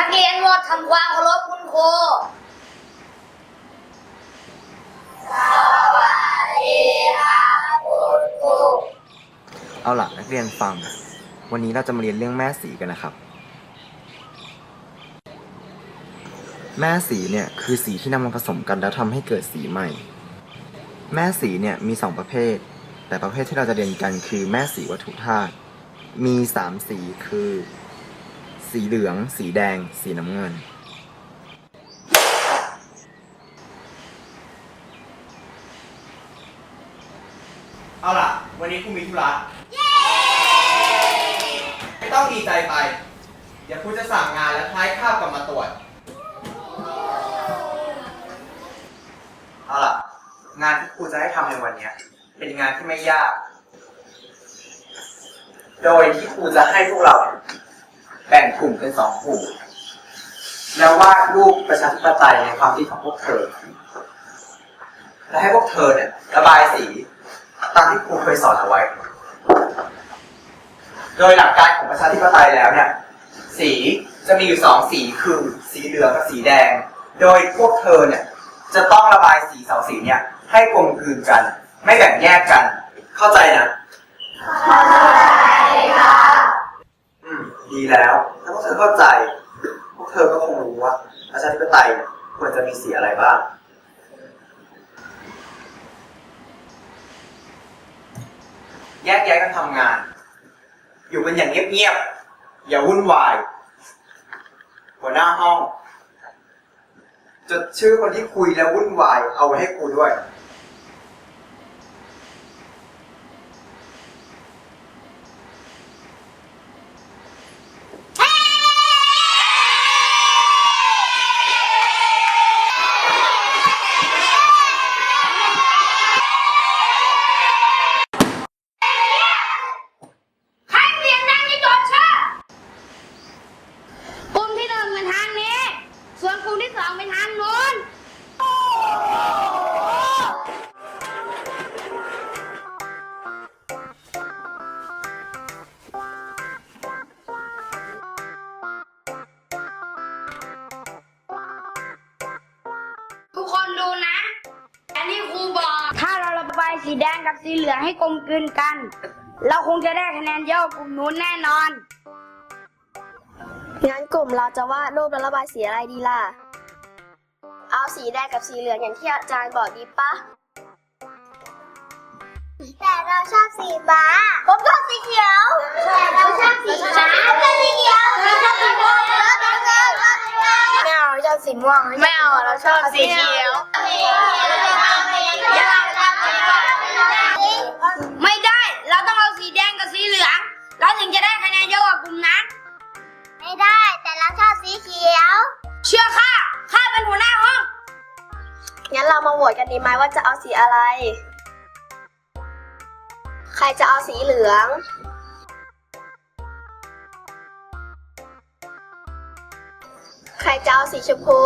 นักเรียนหมดทำความเคารพคุณครู เอาล่ะนักเรียนฟัง วันนี้เราจะมาเรียนเรื่องแม่สีกันนะครับ แม่สีเนี่ยคือสีที่นำมาผสมกันแล้วทำให้เกิดสีใหม่ แม่สีเนี่ยมีสองประเภท แต่ประเภทที่เราจะเรียนกันคือแม่สีวัตถุธาตุ มีสามสีคือ สีเหลือง สีแดง สีน้ำเงิน เอาล่ะ วันนี้ครูมีธุระ ไม่ต้องดีใจไป เดี๋ยวครูจะสั่งงานและท้ายคาบกลับมาตรวจ เอาล่ะ งานที่ครูจะให้ทำในวันเนี้ย เป็นงานที่ไม่ยาก โดยที่ครูจะให้พวกเรา แบ่งกลุ่มเป็นสองกลุ่ม แล้ววาดรูปประชาธิปไตยในความคิดของพวกเธอ และให้พวกเธอเนี่ยระบายสีตามที่ครูเคยสอนเอาไว้ โดยหลักการของประชาธิปไตยแล้วเนี่ย สีจะมีอยู่สองสีคือสีเหลืองกับสีแดง โดยพวกเธอเนี่ยจะต้องระบายสีสองสีเนี่ย ให้กลมกลืนกัน ไม่แบ่งแยกกัน เข้าใจนะ ดีแล้วถ้าพวกเธอเข้าใจ พวกเธอก็คงรู้ว่าประชาธิปไตยควรจะมีสีอะไรบ้าง แยกย้ายกันทำงาน อยู่กันอย่างเงียบๆ อย่าวุ่นวาย หัวหน้าห้อง จดชื่อคนที่คุยแล้ววุ่นวายเอาไว้ให้ครูด้วย แดงกับสีเหลืองให้กลมกลืนกัน เราคงจะได้คะแนนเยอะกว่ากลุ่มนู้นแน่นอน งั้นกลุ่มเราจะวาดรูปแล้วระบายสีอะไรดีล่ะ เอาสีแดงกับสีเหลืองอย่างที่อาจารย์บอกดีปะ แต่เราชอบสีฟ้า ผมชอบสีเขียว แต่เราชอบสีฟ้าผมชอบสีเขียวเราชอบสีม่วงเราชอบสีม่วงไม่เอาเราชอบสีม่วงไม่เอาเราชอบสีเขียว หวตกันดีไหมว่าจะเอาสีอะไร ใครจะเอาสีเหลือง ใครจะเอาสีชมพู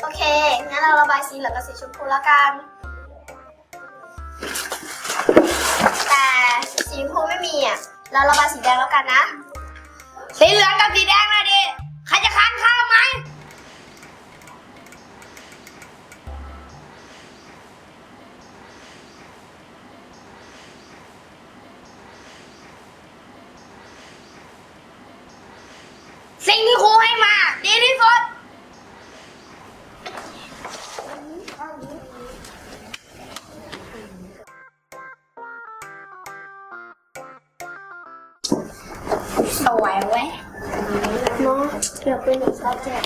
โอเค งั้นเราระบายสีเหลืองกับสีชมพูแล้วกัน แต่สีชมพูไม่มีอะ เราระบายสีแดงแล้วกันนะ สีเหลืองกับสีแดงนะดิ ใครจะค้านข้าไสิ่งที่ครูให้มา ดีที่สุด สวยเว้ยเนาะเดี๋ยวเป็นหนึ่งชอบแจก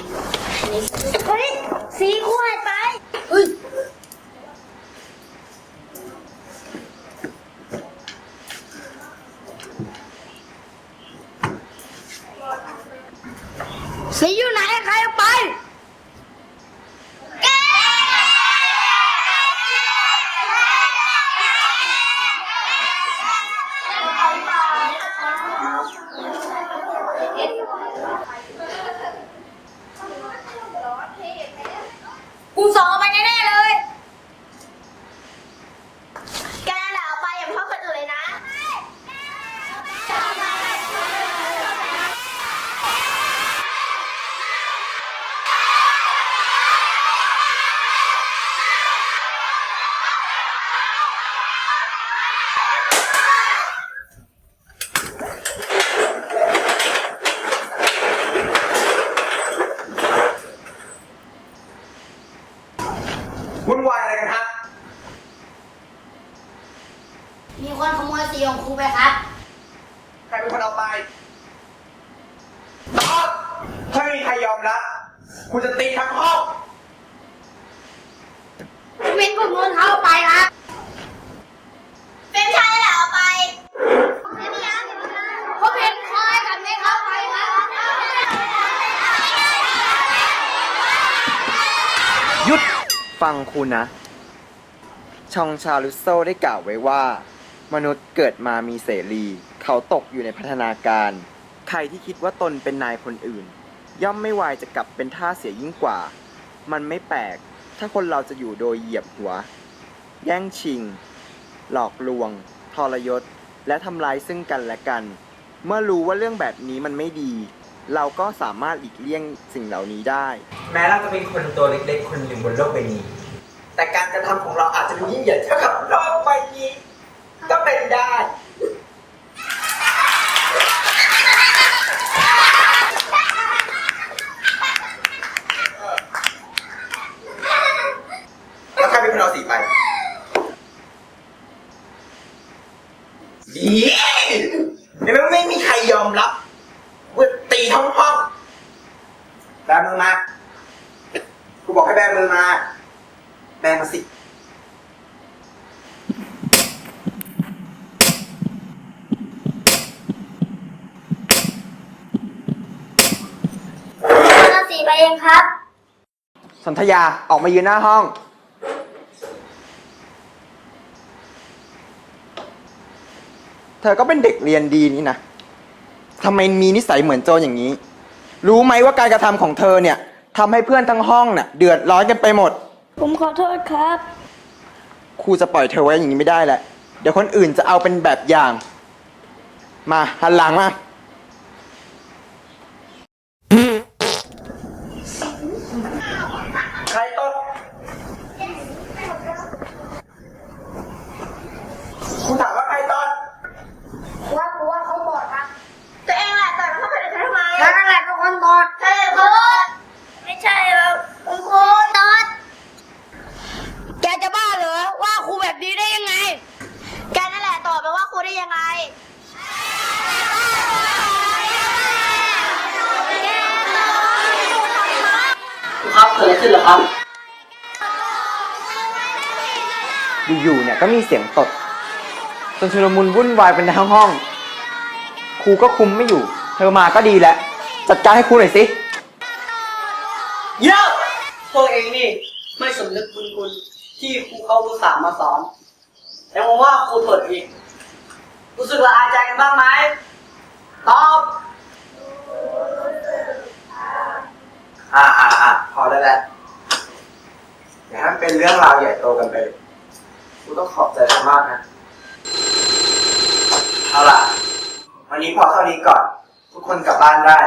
เฮ้ยสีคู่หายไปเฮ้ย สีอยู่ไหนใครเอาไป กูสองเอาไปแน่ๆเลย แกนั่นแหละเอาไปอย่าไปโทษคนอื่นเลยนะ วุ่นวายอะไรกันฮะ มีคนขโมยสีของครูไปครับ ใครเป็นคนเอาไปตอบถ้าไม่มีใครยอมรับคุณจะตีทั้งห้อง เป็นพวกนู้นเขาเอาไปครับเป็นชายนั่นแหละเอาไปผมเห็นคอยกับเมฆเขาไปครับ หยุดฟังคุณนะ ชองชาลุโซได้กล่าวไว้ว่า มนุษย์เกิดมามีเสรี เขาตกอยู่ในพัฒนาการ ใครที่คิดว่าตนเป็นนายคนอื่น ย่อมไม่วายจะกลับเป็นท่าเสียยิ่งกว่า มันไม่แปลก ถ้าคนเราจะอยู่โดยเหยียบหัว แย่งชิง หลอกลวง ทรยศ และทำลายซึ่งกันและกัน เมื่อรู้ว่าเรื่องแบบนี้มันไม่ดี เราก็สามารถหลีกเลี่ยงสิ่งเหล่านี้ได้ แม้เราจะเป็นคนตัวเล็กๆ คนหนึ่งบนโลกใบนี้ แต่การกระทำของเราอาจจะดูยิ่งใหญ่เท่ากับโลกใบนี้ ก็เป็นได้ แล้วใครเป็นคนเอาสีไป ดีเดี๋ยวไม่มีใครยอมรับว่าตีทั้งห้องแบมือมากูบอกให้แบมือมาแบมาสิเอาสีไปเองครับ สนธยาออกมายืนหน้าห้อง เธอก็เป็นเด็กเรียนดีนี่นะทำไมมีนิสัยเหมือนโจรอย่างนี้ รู้ไหมว่าการกระทำของเธอเนี่ยทำให้เพื่อนทั้งห้องน่ะเดือดร้อนกันไปหมด ผมขอโทษครับ ครูจะปล่อยเธอไว้อย่างนี้ไม่ได้แหละ เดี๋ยวคนอื่นจะเอาเป็นแบบอย่าง มาหันหลังมา ใครต้นคุณถามว่าใครต้น ว่ากูว่าเขาบอดครับ ตัวเองแหละต่อยเขาคนอื่นทำไม แล้วนั่นแหละเป็นคนบอด ใช่คุณครูไม่ใช่ครับคุณครูตอด แกจะบ้าเหรอ ว่าครูแบบนี้ได้ยังไง แกนั่นแหละตอบไปว่าครูได้ยังไง ครับ เกิดอะไรขึ้นเหรอครับ อยู่ๆเนี่ยก็มีเสียงตด จนชุลมุนวุ่นวายเป็นทั้งห้อง ครูก็คุมไม่อยู่ เธอมาก็ดีแล้วจัดการให้ครูหน่อยสิเยอะพวกเองนี่ ไม่สำนึกบุญคุณที่ครูเขาอุตส่าห์มาสอน แต่ผมว่าครูตรวจอีกรู้สึกละอายใจกันบ้างไหมตอบ อ่าอ่า อ่าพอได้แล้วอย่าให้มันเป็นเรื่องราวใหญ่โตกันไปกูต้องขอบใจเธอมากนะ เอาล่ะ วันนี้พอเท่านี้ก่อน ทุกคนกลับบ้านได้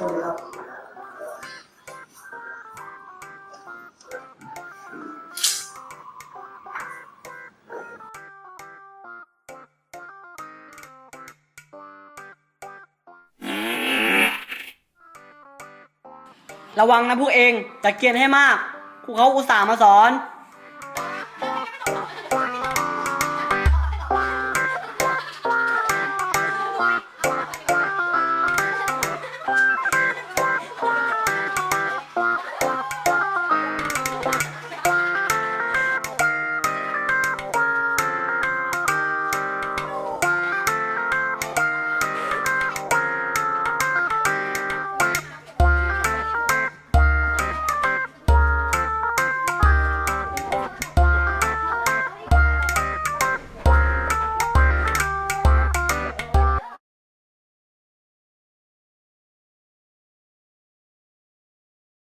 ครับระวังนะพวกเองตะเกียนให้มากพวกเขาอุตส่าห์มาสอน